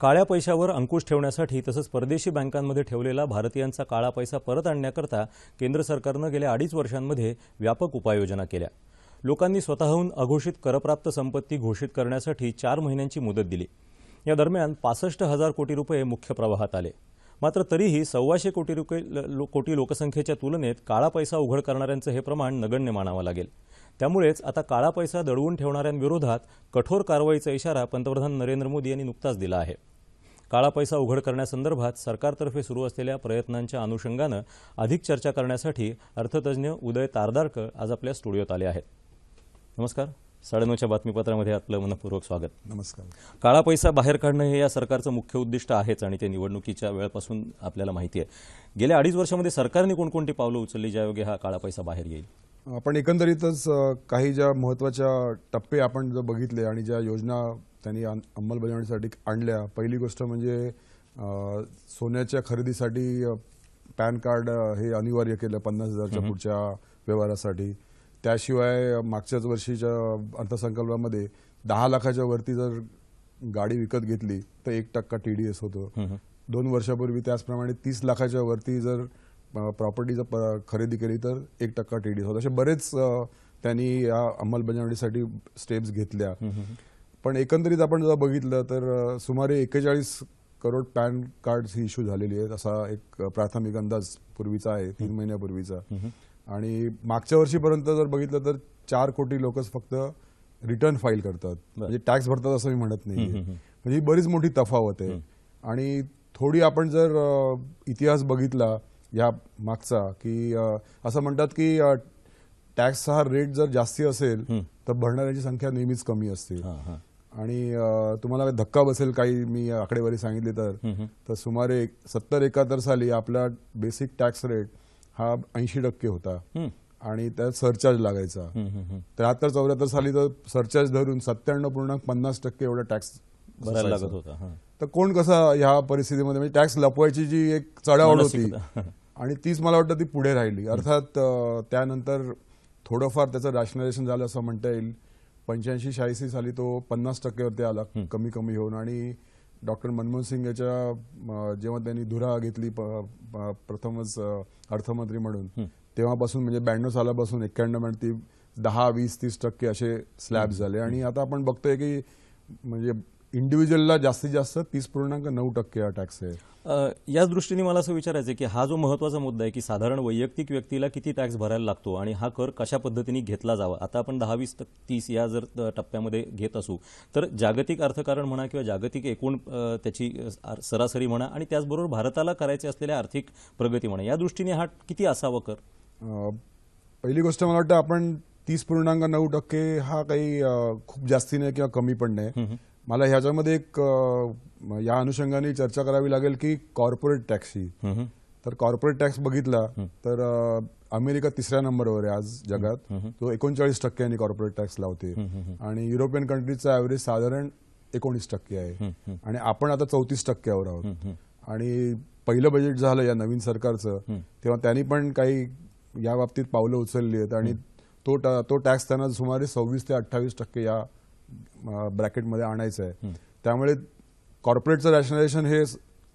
काळ्या पैशावर अंकुश ठेवण्यासाठी तसंच परदेशी बँकांमध्ये ठेवलेला भारतीयांचा काळा पैसा परत आणण्याकरता केंद्र सरकारनं गेल्या अडीच वर्षांमध्ये व्यापक उपाययोजना केल्या. लोकांनी स्वतःहून अघोषित करप्राप्त संपत्ती घोषित करण्यासाठी चार महिन्यांची मुदत दिली. या दरम्यान पासष्ट हजार कोटी रुपये मुख्य प्रवाहात आले. मात्र तरीही सव्वाशे कोटी रुपये लो- कोटी लोकसंख्येच्या तुलनेत काळा पैसा उघड करणाऱ्यांचं हे प्रमाण नगण्य मानावं लागेल. त्यामुळेच आता काळा पैसा दडवून ठेवणाऱ्यांविरोधात कठोर कारवाईचा इशारा पंतप्रधान नरेंद्र मोदी यांनी नुकताच दिला आहे. काळा पैसा उघड करण्यासंदर्भात सरकारतर्फे सुरू असलेल्या प्रयत्नांच्या अनुषंगानं अधिक चर्चा करण्यासाठी अर्थतज्ज्ञ उदय तारदारकर आज आपल्या स्टुडिओत आले आहेत. नमस्कार. साडेनऊच्या बातमीपत्रामध्ये आपलं मनपूर्वक स्वागत. नमस्कार. काळा पैसा बाहेर काढणं हे या सरकारचं मुख्य उद्दिष्ट आहेच आणि ते निवडणुकीच्या वेळापासून आपल्याला माहिती आहे. गेल्या अडीच वर्षामध्ये सरकारने कोणकोणती पावलं उचलली ज्यायोगे हा काळा पैसा बाहेर येईल? आपण एकंदरीतच काही ज्या महत्त्वाच्या टप्पे आपण जर बघितले आणि ज्या योजना त्यांनी अंमलबजावणीसाठी आणल्या पहिली गोष्ट म्हणजे सोन्याच्या खरेदीसाठी पॅन कार्ड हे अनिवार्य केलं पन्नास हजारच्या पुढच्या व्यवहारासाठी. त्याशिवाय मागच्याच वर्षीच्या अर्थसंकल्पामध्ये दहा लाखाच्या वरती जर गाडी विकत घेतली तर एक टक्का टी डी एस होतं. दोन वर्षापूर्वी त्याचप्रमाणे तीस लाखाच्या वरती जर प्रॉपर्टी जर खरेदी केली तर एक टक्का टी डी होतं. असे बरेच त्यांनी या अंमलबजावणीसाठी स्टेप्स घेतल्या. पण एकंदरीत आपण जर बघितलं तर सुमारे एकेचाळीस करोड पॅन कार्ड ही इश्यू झालेली आहेत असा एक प्राथमिक अंदाज पूर्वीचा आहे तीन महिन्यापूर्वीचा. आणि मागच्या वर्षीपर्यंत जर बघितलं तर चार कोटी लोकच फक्त रिटर्न फाईल करतात. म्हणजे टॅक्स भरतात असं मी म्हणत नाही म्हणजे ही बरीच मोठी तफावत आहे. आणि थोडी आपण जर इतिहास बघितला या मागचा की असं म्हणतात की टॅक्स हा रेट जर जास्ती असेल तर भरणाऱ्यांची संख्या नेहमीच कमी असते. आणि तुम्हाला धक्का बसेल काही मी आकडेवारी सांगितली तर. तर सुमारे सत्तर एकाहत्तर साली आपला बेसिक टॅक्स रेट हा ऐंशी टक्के होता. आणि त्यात सरचार्ज लागायचा. त्र्याहत्तर चौऱ्याहत्तर साली तर सरचार्ज धरून सत्त्याण्णव पूर्णांक पन्नास टक्के एवढा टॅक्स भरायला लागत होता तर कोण कसा ह्या परिस्थितीमध्ये म्हणजे टॅक्स लपवायची जी एक चढावड होती. आणि तीच मला वाटतं ती पुढे राहिली. अर्थात त्यानंतर थोडंफार त्याचं रॅशनलायझेशन झालं असं म्हणता येईल. पंच्याऐंशी शहाऐंशी साली तो पन्नास टक्क्यावरती आला कमी कमी होऊन. आणि डॉक्टर मनमोहन सिंग याच्या जेव्हा त्यांनी धुरा घेतली प्रथमच अर्थमंत्री म्हणून तेव्हापासून म्हणजे ब्याण्णव सालापासून एक्क्याण्णवमध्ये ती दहा वीस तीस टक्के असे स्लॅब झाले. आणि आता आपण बघतोय की म्हणजे इंडिव्हिज्युअलला जास्तीत जास्त तीस पूर्णांक नऊ टक्के हा टॅक्स आहे याच दृष्टीने मला असं विचारायचं की हा जो महत्त्वाचा मुद्दा आहे की साधारण वैयक्तिक व्यक्तीला किती टॅक्स भरायला लागतो आणि हा कर कशा पद्धतीने घेतला जावा? आता आपण दहा वीस तीस या जर टप्प्यामध्ये घेत असू तर जागतिक अर्थकारण म्हणा किंवा जागतिक एकूण त्याची सरासरी म्हणा आणि त्याचबरोबर भारताला करायचे असलेल्या आर्थिक प्रगती म्हणा या दृष्टीने हा किती असावा कर? पहिली गोष्ट मला वाटतं आपण तीस पूर्णांक नऊ टक्के हा काही खूप जास्ती नाही किंवा कमी पण नाही. मला ह्याच्यामध्ये एक या अनुषंगाने चर्चा करावी लागेल की कॉर्पोरेट टॅक्सची तर कॉर्पोरेट टॅक्स बघितला तर अमेरिका तिसऱ्या नंबरवर आहे आज जगात. तो एकोणचाळीस टक्क्यांनी कॉर्पोरेट टॅक्स लावते. आणि युरोपियन कंट्रीजचा ॲव्हरेज साधारण एकोणीस टक्के आहे. आणि आपण आता चौतीस टक्क्यावर आहोत. आणि पहिलं बजेट झालं या नवीन सरकारचं तेव्हा त्यांनी पण काही या बाबतीत पावलं उचलली आहेत. आणि तो तो टॅक्स त्यांना सुमारे सव्वीस ते अठ्ठावीस टक्के या ब्रॅकेटमध्ये आणायचं आहे. त्यामुळे कॉर्पोरेटचं रॅशनलायझेशन हे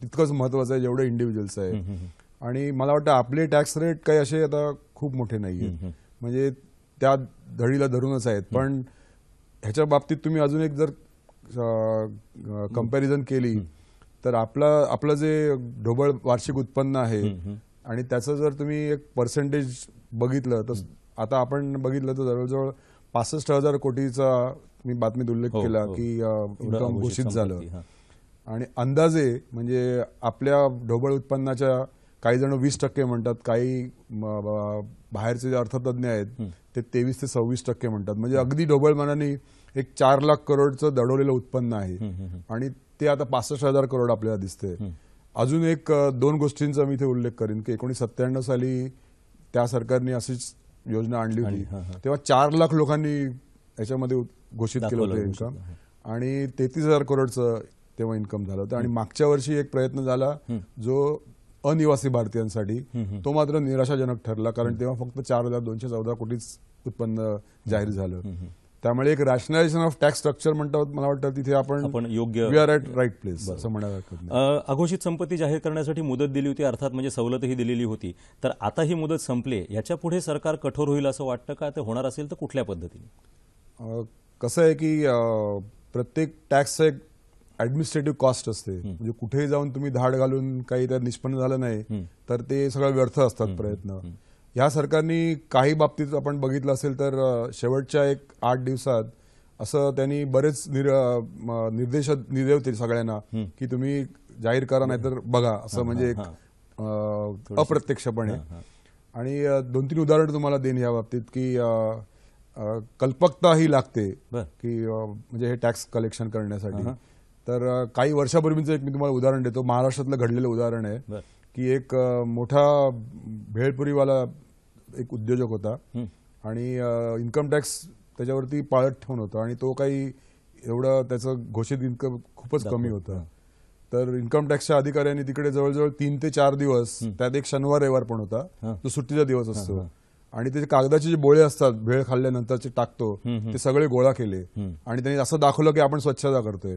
तितकंच महत्वाचं आहे जेवढं इंडिव्हिज्युअलचं आहे. आणि मला वाटतं आपले टॅक्स रेट काही असे आता खूप मोठे नाही आहेत म्हणजे त्या धडीला धरूनच आहेत. पण ह्याच्या बाबतीत तुम्ही अजून एक जर कंपॅरिझन केली तर आपलं आपलं जे ढोबळ वार्षिक उत्पन्न आहे आणि त्याचं जर तुम्ही एक पर्सेंटेज बघितलं तर आता आपण बघितलं तर जवळजवळ पासष्ट हजार कोटीचा मी बातमीत उल्लेख हो, केला हो. की इन्कम घोषित झालं. आणि अंदाजे म्हणजे आपल्या ढोबळ उत्पन्नाच्या काही जण वीस टक्के म्हणतात काही बाहेरचे जे अर्थतज्ञ आहेत ते तेवीस ते सव्वीस टक्के म्हणतात. म्हणजे अगदी ढोबळ मनाने एक चार लाख करोडचं दडवलेलं उत्पन्न आहे. आणि ते आता पासष्ट हजार करोड आपल्याला दिसते अजून एक दोन गोष्टींचा मी इथे उल्लेख करेन की एकोणीसशे सत्त्याण्णव साली त्या सरकारने अशीच योजना आणली होती. तेव्हा चार लाख लोकांनी याच्यामध्ये घोषित केलं होतं इन्कम आणि तेहतीस हजार करोडचं तेव्हा इन्कम झालं होतं. आणि मागच्या वर्षी एक प्रयत्न झाला जो अनिवासी भारतीयांसाठी तो मात्र निराशाजनक ठरला कारण तेव्हा फक्त चार हजार दोनशे चौदा कोटीच उत्पन्न जाहीर झालं. त्यामुळे एक रॅशनलायझेशन ऑफ टॅक्स स्ट्रक्चर म्हणतो मला वाटतं तिथे आपण आपण योग्य we are at right place असं म्हणायला अघोषित संपत्ती जाहीर करण्यासाठी मुदत दिली होती अर्थात म्हणजे सवलतही दिलेली होती. तर आता ही मुदत संपली याच्यापुढे सरकार कठोर होईल असं वाटतं का? ते होणार असेल तर कुठल्या पद्धतीने? कसं आहे की प्रत्येक टॅक्सचं एक ऍडमिनिस्ट्रेटिव्ह कॉस्ट असते. म्हणजे कुठेही जाऊन तुम्ही धाड घालून काही त्यात निष्पन्न झालं नाही तर ते सगळं व्यर्थ असतात प्रयत्न. ह्या सरकारनी काही बाबतीत आपण बघितलं असेल तर शेवटच्या एक आठ दिवसात असं त्यांनी बरेच निर- निर्देश दिले होते सगळ्यांना की तुम्ही जाहीर करा नाहीतर बघा असं म्हणजे एक अप्रत्यक्षपणे. आणि दोन तीन उदाहरण तुम्हाला देईन या बाबतीत की कल्पकता ही लागते की म्हणजे हे टॅक्स कलेक्शन करण्यासाठी. तर काही वर्षापूर्वीचं एक मी तुम्हाला उदाहरण देतो. महाराष्ट्रातलं घडलेलं उदाहरण आहे की एक मोठा भेळपुरीवाला एक उद्योजक होता. आणि इन्कम टॅक्स त्याच्यावरती पाळत ठेवून होता आणि तो काही एवढं त्याचं घोषित इन्कम खूपच कमी होतं. तर इन्कम टॅक्सच्या अधिकाऱ्यांनी तिकडे जवळजवळ तीन ते चार दिवस त्यात एक शनिवार रविवार पण होता. तो सुट्टीचा दिवस असतो. आणि ते कागदाचे जे बोळे असतात भेळ खाल्ल्यानंतरचे टाकतो ते सगळे गोळा केले. आणि त्यांनी असं दाखवलं की आपण स्वच्छता करतोय.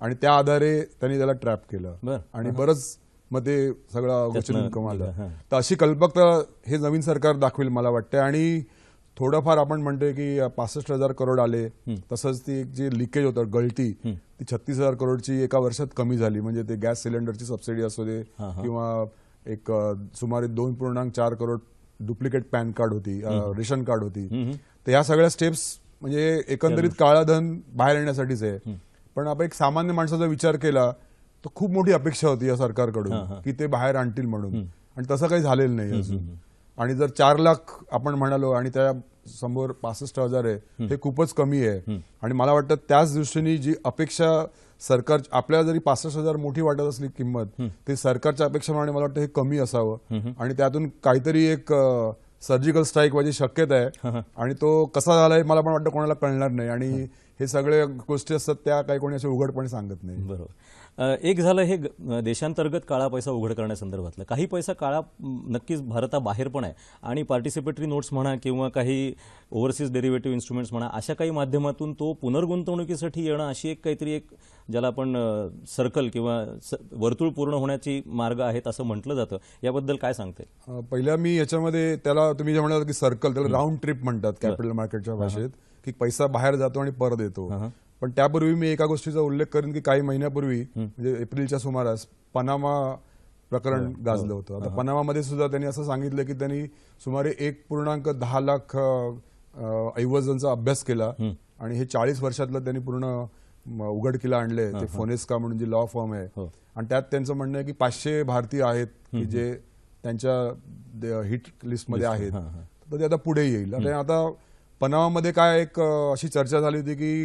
आणि त्या आधारे त्यांनी त्याला ट्रॅप केलं. आणि बरंच मग ते सगळं त्यातनं इन्कम आलं. तर अशी कल्पकता हे नवीन सरकार दाखवेल मला वाटते आणि थोडंफार आपण म्हणतोय की पासष्ट हजार करोड आले. तसंच ती एक जी लिकेज होतं गळती ती छत्तीस हजार करोडची एका वर्षात कमी झाली. म्हणजे ते गॅस सिलेंडरची सबसिडी असू दे. किंवा एक सुमारे दोन पूर्णांक चार करोड डुप्लिकेट पॅन कार्ड होती रेशन कार्ड होती. तर ह्या सगळ्या स्टेप्स म्हणजे एकंदरीत काळा धन बाहेर येण्यासाठीच आहे. पण आपण एक सामान्य माणसाचा विचार केला तर खूप मोठी अपेक्षा होती या सरकारकडून की ते बाहेर आणतील म्हणून. आणि तसं काही झालेलं नाही अजून. आणि जर चार लाख आपण म्हणालो आणि त्या समोर पासष्ट हजार आहे हे खूपच कमी आहे. आणि मला वाटतं त्याच दृष्टीने जी अपेक्षा सरकार आपल्याला जरी पासष्ट हजार मोठी वाटत असली किंमत ते सरकारच्या अपेक्षेप्रमाणे मला वाटतं हे कमी असावं. आणि त्यातून काहीतरी एक सर्जिकल स्ट्राईक व्हायची शक्यता आहे. आणि तो कसा झालाय मला पण वाटतं कोणाला कळणार नाही. आणि हे सगळे गोष्टी असतात त्या काही कोणी असे उघडपणे सांगत नाही. बरोबर. एक झालं हे देशांतर्गत काळा पैसा उघड करण्यासंदर्भातलं काही पैसा काळा नक्कीच भारताबाहेर पण आहे. आणि पार्टिसिपेटरी नोट्स म्हणा किंवा काही ओव्हरसीज डेरिव्हेटिव्ह इन्स्ट्रुमेंट्स म्हणा अशा काही माध्यमातून तो पुनर्गुंतवणुकीसाठी येणं अशी एक काहीतरी एक ज्याला आपण सर्कल किंवा स- वर्तुळ पूर्ण होण्याची मार्ग आहेत असं म्हटलं जातं. याबद्दल काय सांगते अ, पहिला मी याच्यामध्ये त्याला तुम्ही जे म्हणाल की सर्कल त्याला राऊंड ट्रिप म्हणतात कॅपिटल मार्केटच्या भाषेत. की पैसा बाहेर जातो आणि परत येतो. पण त्यापूर्वी मी एका गोष्टीचा उल्लेख करेन की काही महिन्यापूर्वी म्हणजे एप्रिलच्या सुमारास पनामा प्रकरण गाजलं होतं. आता पनामामध्ये सुद्धा त्यांनी असं सांगितलं की त्यांनी सुमारे एक पूर्णांक दहा लाख ऐवजांचा अभ्यास केला आणि हे चाळीस वर्षातलं त्यांनी पूर्ण उघडकीला आणले ते फोनेस्का म्हणून जी लॉ फॉर्म आहे. हो. आणि त्यात त्यांचं म्हणणं आहे की पाचशे भारतीय आहेत की जे त्यांच्या हिट लिस्टमध्ये आहेत. तर ते आता पुढे येईल. आता पनामामध्ये काय एक अशी चर्चा झाली होती की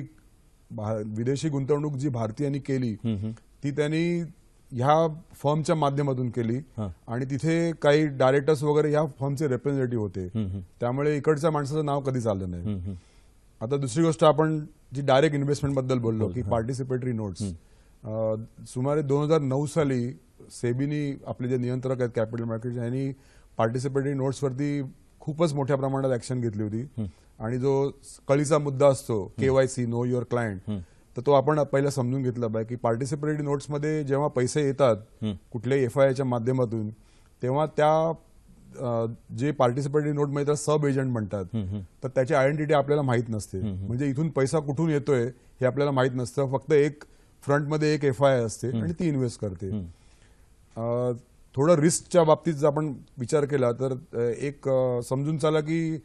विदेशी गुंतवणूक जी भारतीयांनी केली ती त्यांनी ह्या फर्मच्या माध्यमातून केली आणि तिथे काही डायरेक्टर्स वगैरे ह्या फर्मचे रिप्रेझेंटेटिव्ह होते. त्यामुळे इकडच्या माणसाचं नाव कधीच आलं नाही. आता दुसरी गोष्ट आपण जी डायरेक्ट इन्व्हेस्टमेंटबद्दल बोललो की पार्टिसिपेटरी नोट्स सुमारे दोन हजार नऊ साली सेबीनी आपले जे नियंत्रक आहेत कॅपिटल मार्केट यांनी पार्टिसिपेटरी नोट्सवरती खूपच मोठ्या प्रमाणात ऍक्शन घेतली होती. आणि जो कळीचा मुद्दा असतो केवायसी नो युअर क्लायंट तर तो आपण पहिला समजून घेतला पाहिजे की पार्टिसिपेटरी नोट्समध्ये जेव्हा पैसे येतात कुठल्याही एफ आय आयच्या माध्यमातून तेव्हा त्या जे पार्टिसिपेटरी नोटमध्ये सब एजंट म्हणतात. तर त्याची आयडेंटिटी आपल्याला माहीत नसते. म्हणजे इथून पैसा कुठून येतोय हे आपल्याला माहीत नसतं. फक्त एक फ्रंटमध्ये एक एफ आय असते आणि ती इन्व्हेस्ट करते. थोडं रिस्कच्या बाबतीत जर आपण विचार केला तर एक समजून चला की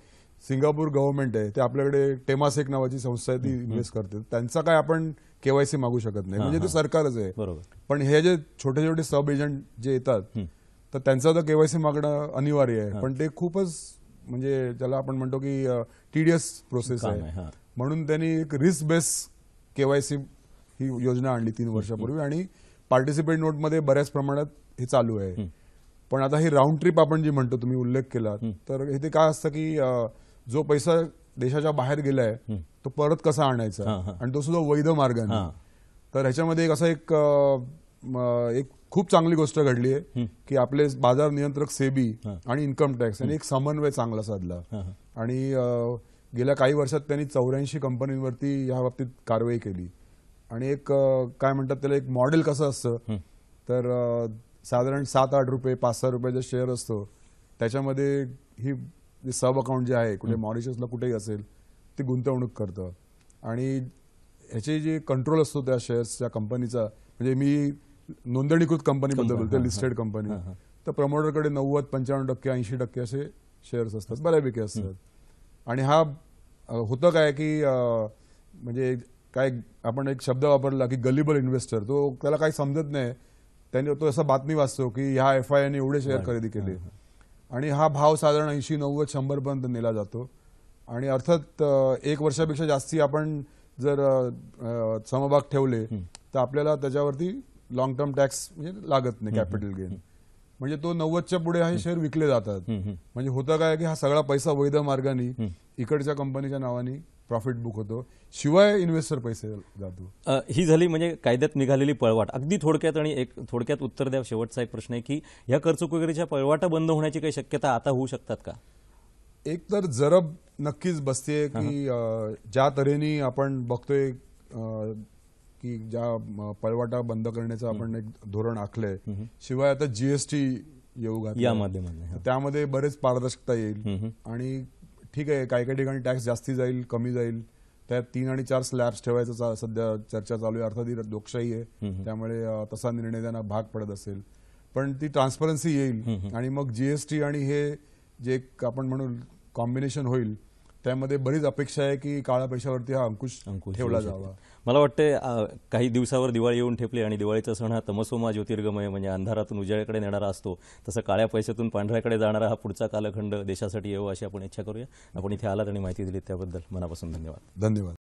सिंगापूर गव्हर्नमेंट आहे ते आपल्याकडे टेमासेक नावाची संस्था आहे ती इन्व्हेस्ट करते. त्यांचा काय आपण केवायसी मागू शकत नाही. म्हणजे ते सरकारच आहे. पण हे जे छोटे छोटे सब एजंट जे येतात तर त्यांचं तर केवायसी मागणं अनिवार्य आहे. पण ते खूपच म्हणजे ज्याला आपण म्हणतो की टीडीएस प्रोसेस आहे. म्हणून त्यांनी एक रिस्क बेस केवायसी ही योजना आणली तीन वर्षापूर्वी आणि पार्टिसिपेट नोटमध्ये बऱ्याच प्रमाणात हे चालू आहे. पण आता ही राऊंड ट्रिप आपण जी म्हणतो तुम्ही उल्लेख केला तर इथे काय असतं की जो पैसा देशाच्या बाहेर गेलाय तो परत कसा आणायचा. आणि तो सुद्धा वैध मार्गाने. हा. तर ह्याच्यामध्ये एक असं एक एक खूप चांगली गोष्ट घडली आहे की आपले बाजार नियंत्रक सेबी आणि इन्कम टॅक्स यांनी एक समन्वय चांगला साधला. आणि गेल्या काही वर्षात त्यांनी चौऱ्याऐंशी कंपनीवरती या बाबतीत कारवाई केली. आणि एक काय म्हणतात त्याला एक मॉडेल कसं असतं? तर साधारण सात आठ रुपये पाच सहा रुपयाचा शेअर असतो. त्याच्यामध्ये ही जे सब अकाउंट जे आहे कुठे मॉरिशसला कुठेही असेल ती गुंतवणूक करतं. आणि ह्याचे जे कंट्रोल असतो त्या शेअर्सच्या कंपनीचा म्हणजे मी नोंदणीकृत कंपनीबद्दल बोलतो लिस्टेड कंपनी तर प्रमोटरकडे नव्वद पंच्याण्णव टक्के ऐंशी टक्के असे शेअर्स असतात बऱ्यापैकी असतात. आणि हा होतं काय की म्हणजे काय आपण एक शब्द वापरला की गलिबल इन्व्हेस्टर तो त्याला काही समजत नाही. त्याने तो असा बातमी वाचतो की ह्या एफ आय ने एवढे शेअर खरेदी केले. आणि हा भाव साधारण ऐंशी नव्वद शंभर पर्यंत नेला जातो. आणि अर्थात एक वर्षापेक्षा जास्ती आपण जर समभाग ठेवले तर आपल्याला त्याच्यावरती लॉंग टर्म टॅक्स म्हणजे लागत नाही कॅपिटल गेन म्हणजे तो नव्वदच्या पुढे हे शेअर विकले जातात. म्हणजे होतं काय की हा सगळा पैसा वैध मार्गाने इकडच्या कंपनीच्या नावाने प्रॉफिट बुक होतो. शिवाय इन्व्हेस्टर पैसे जातो. ही झाली म्हणजे कायद्यात निघालेली पळवाट. अगदी थोडक्यात आणि एक थोडक्यात उत्तर द्या. शेवटचा एक प्रश्न आहे की या करचूक वगैरेच्या पळवाटा बंद होण्याची काही शक्यता आता होऊ शकतात का? एक तर जरब नक्कीच बसतेय की ज्या तऱ्हेने आपण बघतोय की ज्या पळवाटा बंद करण्याचं आपण एक धोरण आखलंय. शिवाय आता जीएसटी येऊ. या माध्यमाने. त्यामध्ये बरेच पारदर्शकता येईल. आणि ठीक आहे काही काही ठिकाणी टॅक्स जास्ती जाईल कमी जाईल. त्यात तीन आणि चार स्लॅब्स ठेवायचं सध्या चर्चा चालू आहे. अर्थात ही लोकशाही आहे. त्यामुळे तसा निर्णय त्यांना भाग पडत असेल. पण ती ट्रान्सपरन्सी येईल. आणि मग जीएसटी आणि हे जे आपण म्हणू कॉम्बिनेशन होईल त्यामध्ये बरीच अपेक्षा आहे की काळ्या पैशावरती हा अंकुश ठेवला. जावा. मला वाटतं काही दिवसावर दिवाळी येऊन ठेपली आणि दिवाळीचा सण हा तमसोमा ज्योतिर्गमय म्हणजे अंधारातून उजाळ्याकडे नेणारा असतो. तसं काळ्या पैशातून पांढऱ्याकडे जाणारा हा पुढचा कालखंड देशासाठी येऊ अशी आपण इच्छा करूया. आपण इथे आलात आणि माहिती दिली त्याबद्दल मनापासून धन्यवाद. धन्यवाद.